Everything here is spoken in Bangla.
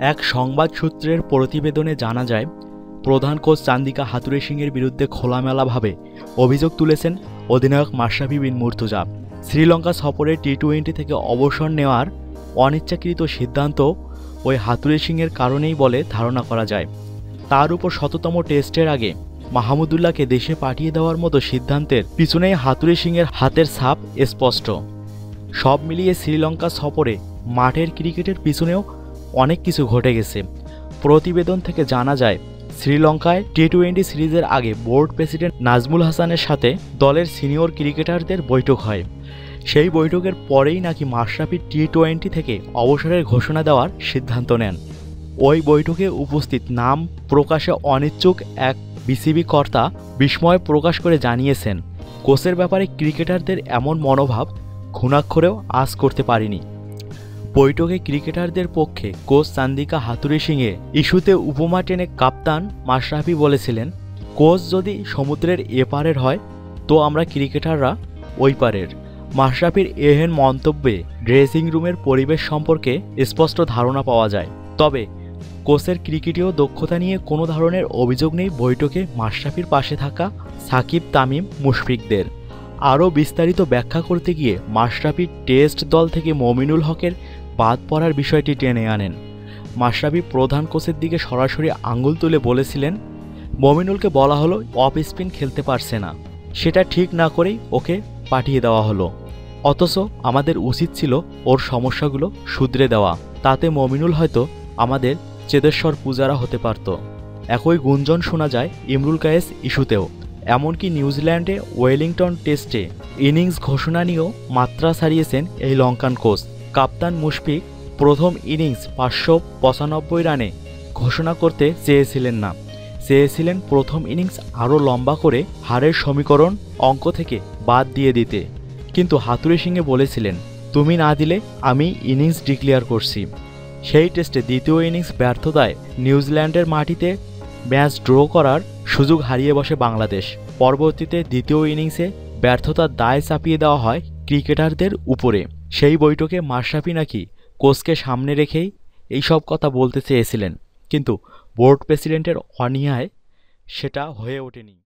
এক সংবাদ সূত্রের প্রতিবেদনে জানা যায়, প্রধান কোচ চান্দিকা হাতুরে সিংয়ের বিরুদ্ধে খোলামেলাভাবে অভিযোগ তুলেছেন অধিনায়ক মাশরাফি বিন মুর্তুজা। শ্রীলঙ্কা সফরে টি টোয়েন্টি থেকে অবসর নেওয়ার অনিচ্ছাকৃত সিদ্ধান্ত ওই হাতুরে সিংয়ের কারণেই বলে ধারণা করা যায়। তার উপর শততম টেস্টের আগে মাহমুদুল্লাহকে দেশে পাঠিয়ে দেওয়ার মতো সিদ্ধান্তের পিছনেই হাতুরে সিংয়ের হাতের ছাপ স্পষ্ট। সব মিলিয়ে শ্রীলঙ্কা সফরে মাঠের ক্রিকেটের পিছনেও অনেক কিছু ঘটে গেছে। প্রতিবেদন থেকে জানা যায়, শ্রীলঙ্কায় টি টোয়েন্টি সিরিজের আগে বোর্ড প্রেসিডেন্ট নাজমুল হাসানের সাথে দলের সিনিয়র ক্রিকেটারদের বৈঠক হয়। সেই বৈঠকের পরেই নাকি মাশরাফি টি টোয়েন্টি থেকে অবসরের ঘোষণা দেওয়ার সিদ্ধান্ত নেন। ওই বৈঠকে উপস্থিত নাম প্রকাশে অনিচ্ছুক এক বিসিবি কর্তা বিস্ময় প্রকাশ করে জানিয়েছেন, কোচের ব্যাপারে ক্রিকেটারদের এমন মনোভাব ঘুণাক্ষরেও আজ করতে পারিনি। বৈঠকে ক্রিকেটারদের পক্ষে কোচ চান্দিকা হাতুরি সিংয়ে ইস্যুতে উপমা টেনে কাপ্তান মাশরাফি বলেছিলেন, কোচ যদি সমুদ্রের এপারের হয়, তো আমরা ক্রিকেটাররা ওই পারের। মাশরাফির এহেন মন্তব্যে ড্রেসিং রুমের পরিবেশ সম্পর্কে স্পষ্ট ধারণা পাওয়া যায়। তবে কোচের ক্রিকেটীয় দক্ষতা নিয়ে কোনো ধরনের অভিযোগ নেই বৈঠকে মাশরাফির পাশে থাকা সাকিব, তামিম, মুশফিকদের। আরও বিস্তারিত ব্যাখ্যা করতে গিয়ে মাশরাফি টেস্ট দল থেকে মমিনুল হকের বাদ পড়ার বিষয়টি টেনে আনেন। মাশরাফি প্রধান কোচের দিকে সরাসরি আঙুল তুলে বলেছিলেন, মমিনুলকে বলা হলো, অফ স্পিন খেলতে পারছে না। সেটা ঠিক না করেই ওকে পাঠিয়ে দেওয়া হলো। অথচ আমাদের উচিত ছিল ওর সমস্যাগুলো শুধরে দেওয়া। তাতে মমিনুল হয়তো আমাদের চেতেশ্বর পূজারা হতে পারত। একই গুঞ্জন শোনা যায় ইমরুল কায়েস ইস্যুতেও। এমনকি নিউজিল্যান্ডে ওয়েলিংটন টেস্টে ইনিংস ঘোষণা নিয়েও মাত্রা ছাড়িয়েছেন এই লঙ্কান কোচ। কাপ্তান মুশফিক প্রথম ইনিংস পাঁচশো পঁচানব্বই রানে ঘোষণা করতে চেয়েছিলেন না। চেয়েছিলেন প্রথম ইনিংস আরও লম্বা করে হারের সমীকরণ অঙ্ক থেকে বাদ দিয়ে দিতে। কিন্তু হাতুরে সিংয়ে বলেছিলেন, তুমি না দিলে আমি ইনিংস ডিক্লেয়ার করছি। সেই টেস্টে দ্বিতীয় ইনিংস ব্যর্থতায় নিউজিল্যান্ডের মাটিতে ম্যাচ ড্র করার সুযোগ হারিয়ে বসে বাংলাদেশ। পরবর্তীতে দ্বিতীয় ইনিংসে ব্যর্থতার দায় চাপিয়ে দেওয়া হয় ক্রিকেটারদের উপরে। সেই বৈঠকে মাশরাফি নাকি কোচকে সামনে রেখেই এইসব কথা বলতে চেয়েছিলেন, কিন্তু বোর্ড প্রেসিডেন্টের অনীহায় সেটা হয়ে ওঠেনি।